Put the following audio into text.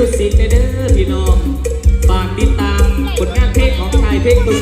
มิวสิกเด้อพี่น้องฝากติดตามผลงานเพลงของชายเพลงตุ